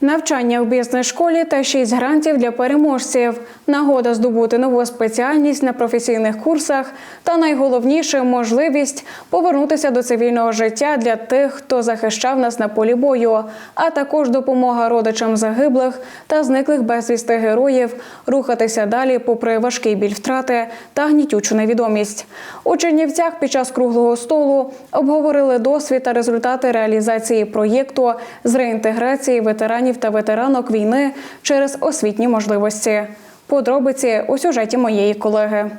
Навчання у бізнес-школі та шість грантів для переможців, нагода здобути нову спеціальність на професійних курсах та найголовніше можливість повернутися до цивільного життя для тих, хто захищав нас на полі бою, а також допомога родичам загиблих та зниклих безвісти героїв рухатися далі, попри важкий біль втрати та гнітючу невідомість. У Чернівцях під час круглого столу обговорили досвід та результати реалізації проєкту з реінтеграції ветеранів та ветеранок війни через освітні можливості. Подробиці у сюжеті моєї колеги.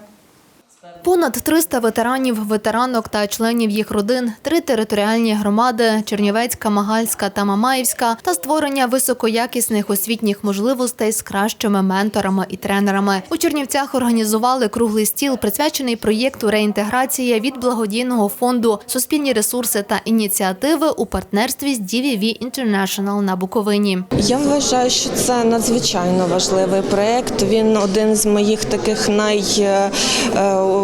Понад 300 ветеранів, ветеранок та членів їх родин, три територіальні громади – Чернівецька, Магальська та Мамаївська та створення високоякісних освітніх можливостей з кращими менторами і тренерами. У Чернівцях організували круглий стіл, присвячений проєкту реінтеграція від благодійного фонду «Суспільні ресурси та ініціативи» у партнерстві з DVV International на Буковині. Я вважаю, що це надзвичайно важливий проєкт. Він один з моїх таких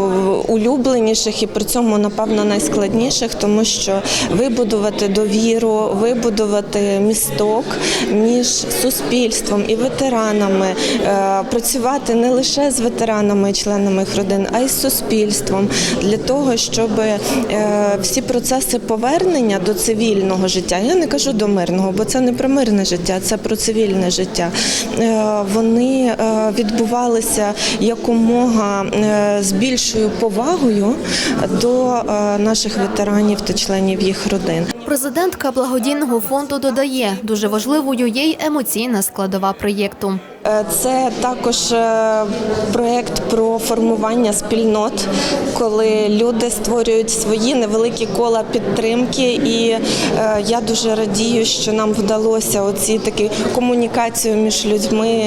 найулюбленіших і при цьому, напевно, найскладніших, тому що вибудувати довіру, вибудувати місток між суспільством і ветеранами, е, працювати не лише з ветеранами і членами їх родин, а й з суспільством для того, щоб е, всі процеси повернення до цивільного життя, я не кажу до мирного, бо це не про мирне життя, це про цивільне життя. е, Вони відбувалися якомога з більшою повагою до е, наших ветеранів та членів їх родин. Президентка благодійного фонду додає, дуже важливою є й емоційна складова проєкту. Е, Це також е, проєкт про формування спільнот, коли люди створюють свої невеликі кола підтримки. І е, я дуже радію, що нам вдалося оці такі комунікацію між людьми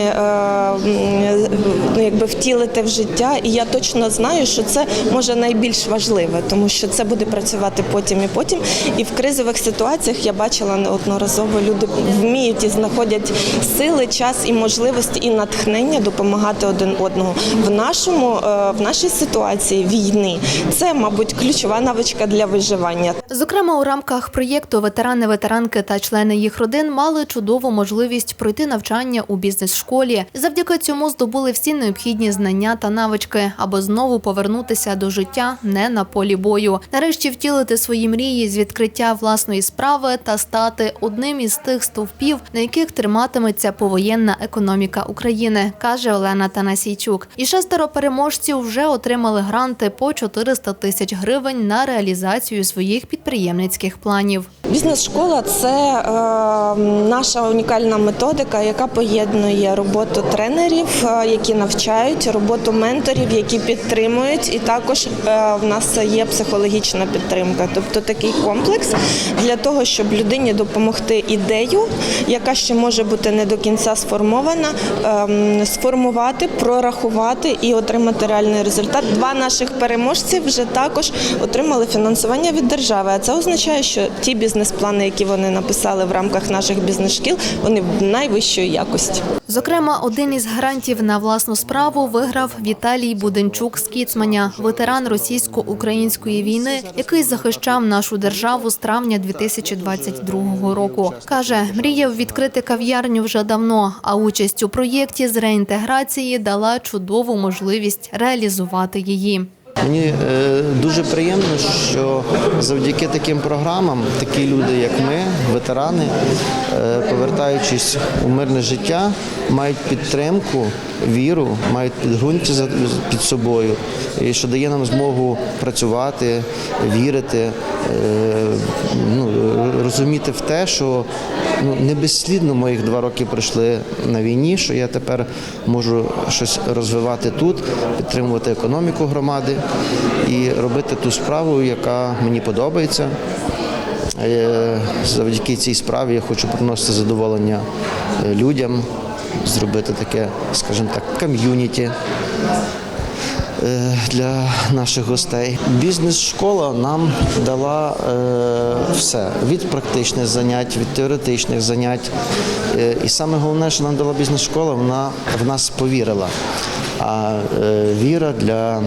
ну, якби втілити в життя. І я точно знаю, що це може найбільш важливе, тому що це буде працювати потім і потім. І в кризових ситуаціях я бачила неодноразово люди вміють і знаходять сили, час і можливості і натхнення допомагати один одному. В нашому е, в нашій ситуації війни це, мабуть, ключова навичка для виживання. Зокрема, у рамках проєкту ветерани, ветеранки та члени їх родин мали чудову можливість пройти навчання у бізнес-школі. Завдяки цьому здобули всі необхідні знання та навички, аби знову повернутися до життя не на полі бою. Нарешті втілити свої мрії з відкриття власної справи та стати одним із тих стовпів, на яких триматиметься повоєнна економіка України, каже Олена Танасійчук. І шестеро переможців вже отримали гранти по 400 тисяч гривень на реалізацію своїх підприємницьких планів. Бізнес-школа це е, наша унікальна методика, яка поєднує роботу тренерів, е, які навчають, роботу менторів, які підтримують, і також е, в нас є психологічна підтримка. Тобто такий комплекс для того, щоб людині допомогти ідею, яка ще може бути не до кінця сформована, ем, сформувати, прорахувати і отримати реальний результат. Два наших переможців вже також отримали фінансування від держави. А це означає, що ті бізнес-плани, які вони написали в рамках наших бізнес-шкіл, вони найвищої якості. Зокрема, один із грантів на власну справу виграв Віталій Буденчук з Кіцманя, ветеран російсько-української війни, який захищав нашу державу з травня 2022 року. Каже, мріяв відкрити кав'ярню вже давно, а участь у проєкті з реінтеграції дала чудову можливість реалізувати її. Мені е, дуже приємно, що завдяки таким програмам такі люди, як ми, ветерани, е, повертаючись у мирне життя, мають підтримку, віру, мають підґрунтя під собою, і що дає нам змогу працювати, вірити, е, розуміти в те, що ну, не безслідно моїх два роки пройшли на війні, що я тепер можу щось розвивати тут, підтримувати економіку громади і робити ту справу, яка мені подобається. Е, Завдяки цій справі я хочу приносити задоволення е, людям, зробити таке, скажімо так, ком'юніті для наших гостей. Бізнес-школа нам дала е, все від практичних занять, від теоретичних занять. Е, і саме головне, що нам дала бізнес-школа, вона в нас повірила. А е, віра для е,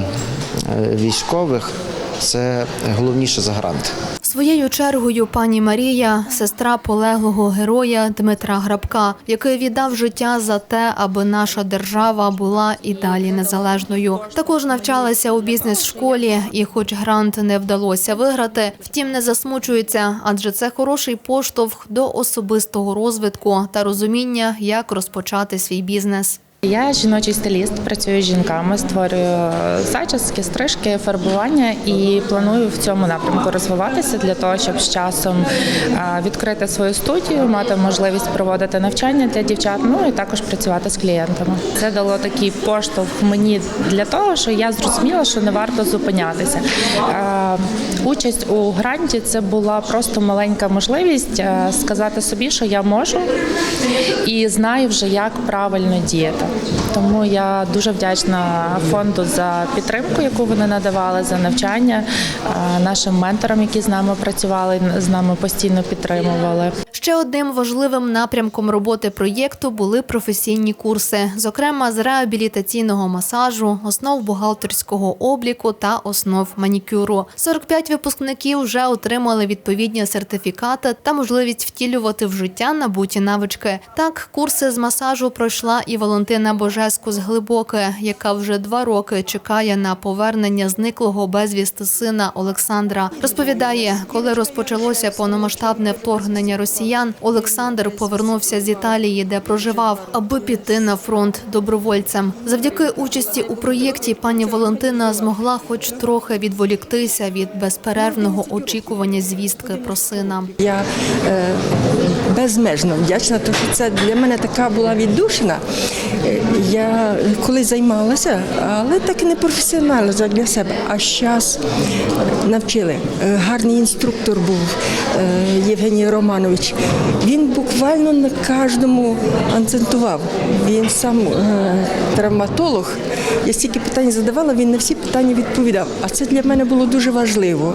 військових це головніше за грант. Своєю чергою пані Марія, сестра полеглого героя Дмитра Грабка, який віддав життя за те, аби наша держава була і далі незалежною. Також навчалася у бізнес-школі, і, хоч грант не вдалося виграти, втім не засмучується, адже це хороший поштовх до особистого розвитку та розуміння, як розпочати свій бізнес. Я жіночий стиліст, працюю з жінками, створюю зачіски, стрижки, фарбування і планую в цьому напрямку розвиватися для того, щоб з часом відкрити свою студію, мати можливість проводити навчання для дівчат, ну і також працювати з клієнтами. Це дало такий поштовх мені для того, що я зрозуміла, що не варто зупинятися. Участь у гранті це була просто маленька можливість сказати собі, що я можу і знаю вже, як правильно діяти. Тому я дуже вдячна фонду за підтримку, яку вони надавали, за навчання нашим менторам, які з нами працювали, з нами постійно підтримували. Ще одним важливим напрямком роботи проєкту були професійні курси, зокрема з реабілітаційного масажу, основ бухгалтерського обліку та основ манікюру. 45 випускників вже отримали відповідні сертифікати та можливість втілювати в життя набуті навички. Так, курси з масажу пройшла і Валентина Божеску з Глибоке, яка вже два роки чекає на повернення зниклого безвісти сина Олександра. Розповідає, коли розпочалося повномасштабне вторгнення росіян, Олександр повернувся з Італії, де проживав, аби піти на фронт добровольцем. Завдяки участі у проєкті пані Валентина змогла хоч трохи відволіктися від безперервного очікування звістки про сина. Я е, безмежно вдячна, тому що це для мене така була віддушина. Я колись займалася, але так і не професіонально для себе. А зараз навчили. Е, Гарний інструктор був е, Євгеній Романович. Він буквально на кожному акцентував. Він сам е, травматолог. Я стільки питань задавала, він на всі питання відповідав. А це для мене було дуже важливо,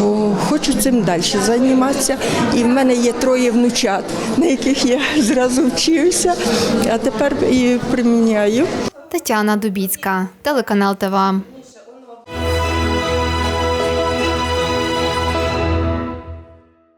бо хочу цим далі займатися. І в мене є троє внучат, на яких я зразу вчився, а тепер і приміняю. Тетяна Дубіцька, телеканал ТВА.